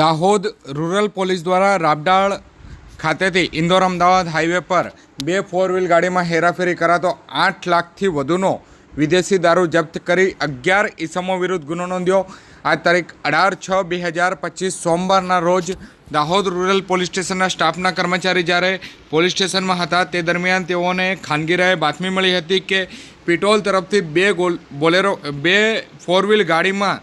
Dahod rural police દ્વારા રાબડાળ ખાતેથી Indore Ahmedabad highway પર બે ફોર વ્હીલ ગાડીમાં હેરાફેરી કરાતો આઠ લાખથી વધુનો વિદેશી દારૂ જપ્ત કરી અગિયાર ઈસમો વિરુદ્ધ ગુનો નોંધ્યો. આ તારીખ અઢાર છ બે હજાર પચીસ સોમવારના રોજ દાહોદ રૂરલ પોલીસ સ્ટેશનના સ્ટાફના કર્મચારી જ્યારે પોલીસ સ્ટેશનમાં હતા તે દરમિયાન તેઓને ખાનગીરાએ બાતમી મળી હતી કે પિટોલ તરફથી બે ગોલ, બોલેરો, બે ફોર વ્હીલ ગાડીમાં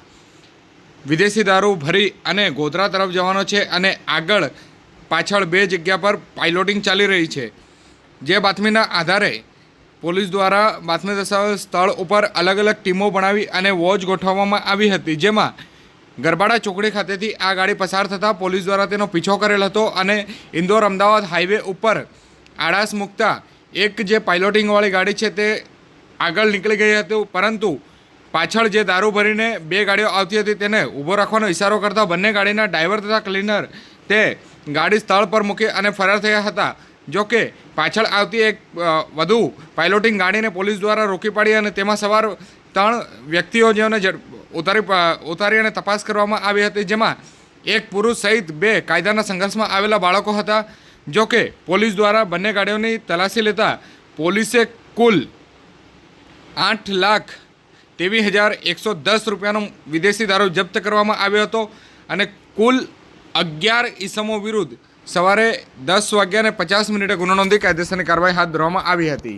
વિદેશી દારૂ ભરી અને ગોધરા તરફ જવાનો છે અને આગળ પાછળ બે જગ્યા પર પાઇલોટિંગ ચાલી રહી છે. જે બાતમીના આધારે પોલીસ દ્વારા બાતમી દર્શાવેલ સ્થળ ઉપર અલગ અલગ ટીમો બનાવી અને વોચ ગોઠવવામાં આવી હતી. જેમાં ગરબાડા ચોકડી ખાતેથી આ ગાડી પસાર થતાં પોલીસ દ્વારા તેનો પીછો કરેલ હતો અને ઇન્દોર અમદાવાદ હાઈવે ઉપર આડાસ મૂકતા એક જે પાઇલોટિંગવાળી ગાડી છે તે આગળ નીકળી ગઈ હતી. પરંતુ પાછળ જે દારૂ ભરીને બે ગાડીઓ આવતી હતી તેને ઊભો રાખવાનો ઇશારો કરતા બંને ગાડીના ડ્રાઈવર તથા ક્લીનર તે ગાડી સ્થળ પર મૂકી અને ફરાર થયા હતા. જો કે પાછળ આવતી એક વધુ પાઇલોટિંગ ગાડીને પોલીસ દ્વારા રોકી પાડી અને તેમાં સવાર ત્રણ વ્યક્તિઓ જેઓને ઉતારી ઉતારી અને તપાસ કરવામાં આવી હતી, જેમાં એક પુરુષ સહિત બે કાયદાના સંઘર્ષમાં આવેલા બાળકો હતા. જોકે પોલીસ દ્વારા બંને ગાડીઓની તલાશી લેતા પોલીસે કુલ આઠ લાખ ત્રેવીસ હજાર એકસો દસ રૂપિયાનો વિદેશી દારૂ જપ્ત કરવામાં આવ્યો હતો અને કુલ અગિયાર ઈસમો વિરુદ્ધ સવારે દસ વાગ્યાને પચાસ મિનિટે ગુનો નોંધી કાયદેસરની કાર્યવાહી હાથ ધરવામાં આવી હતી.